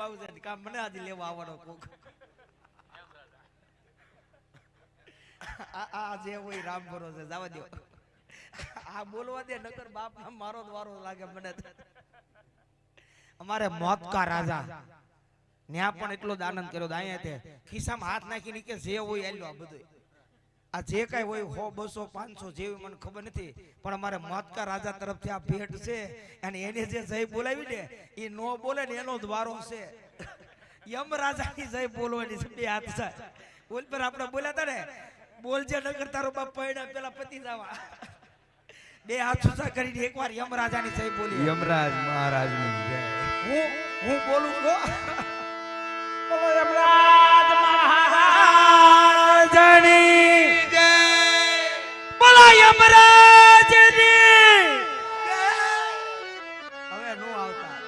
આવશે ને કાં મને આજે લેવા આવવાનો કોક. આ જે હોય રામ ભરોસે, જવા દો આ બોલવા દે, નકર બાપ મારો વારો લાગે મને અમારે મોત કા રાજા. ન્યા પણ એટલો જ આનંદ કર્યો અહીંયા તે ખિસ્સામાં હાથ નાખીને કે જે હોય આ બધું આ જે કાંઈ હોય હો બસો પાંચસો જેવી મને ખબર નથી પણ અમારે મોતકા રાજા તરફથી આ ભેટ છે અને એને જે જય બોલાવી ને એ નો બોલે ને એનો જ વારો છે. યમ રાજાની જય બોલવાની છે બે હાથ છે. બોલ પર આપણે બોલ્યા હતા ને બોલજે નગર તારો બાપ પૈડા પેલા પતિ જવા. બે હાથ ઊંચા કરીને એકવાર યમ રાજાની જય બોલી. યમરાજ મહારાજની જય. હું હું બોલું છું યમરાજ હવે નો આવતા.